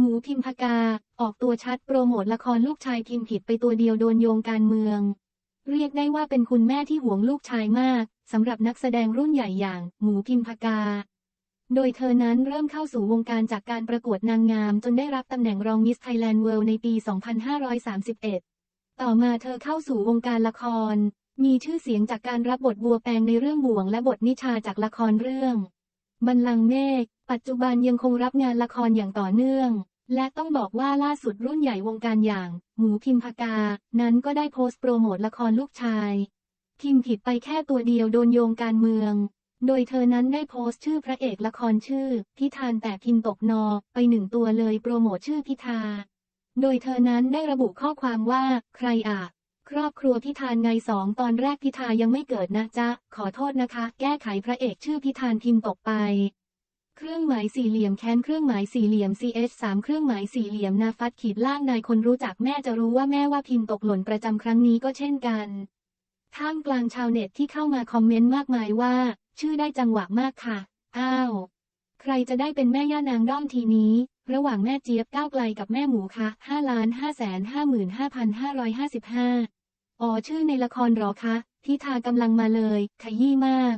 หมูพิมพากา ออกตัวชัดโปรโมทละครลูกชายพิมผิดไปตัวเดียวโดนโยงการเมือง เรียกได้ว่าเป็นคุณแม่ที่หวงลูกชายมากสำหรับนักแสดงรุ่นใหญ่อย่าง หมูพิมพากา โดยเธอนั้นเริ่มเข้าสู่วงการจากการประกวดนางงาม จนได้รับตำแหน่งรองมิสไทยแลนด์เวิลด์ในปี 2531 ต่อมาเธอเข้าสู่วงการละคร มีชื่อเสียงจากการรับบทบัวแปงในเรื่องบ่วงและบทนิชาจากละครเรื่อง บัลลังก์เมฆปัจจุบันยังคงรับงานละครอย่างต่อเนื่อง และต้องบอกว่าล่าสุดรุ่นใหญ่วงการอย่าง หมูพิมพากา นั้นก็ได้โพสต์โปรโมทละครลูกชาย พิมผิดไปแค่ตัวเดียวโดนโยงการเมือง โดยเธอนั้นได้โพสต์ชื่อพระเอกละครชื่อ พิธานแต่พิมตกนอ ไปหนึ่งตัวเลยโปรโมทชื่อพิธา โดยเธอนั้นได้ระบุข้อความว่า ใครอะ ครอบครัวพิธานไงสองตอนแรกพิธายังไม่เกิดนะจ๊ะ ขอโทษนะคะ แก้ไขพระเอกชื่อพิธานพิมพ์ตกไป เครื่องหมายสี่เหลี่ยมแค้นเครื่องหมายสี่เหลี่ยม ch 3เครื่องหมายสี่เหลี่ยมนาฟัดขีดล่างนายคนรู้จักแม่จะรู้ว่าแม่ว่าพิมพ์ตกหล่นประจำครั้งนี้ก็เช่นกันท่ามกลางชาวเน็ตที่เข้ามาคอมเมนต์มากมายว่า ชื่อได้จังหวะมากค่ะ อ้าว ใครจะได้เป็นแม่ย่านางด้อมทีนี้ ระหว่างแม่เจี๊ยบก้าวไกลกับแม่หมูคะ5ล้าน5แสน55,555 อ๋อชื่อในละครหรอคะ ทิธากำลังมาเลย ขยี้มาก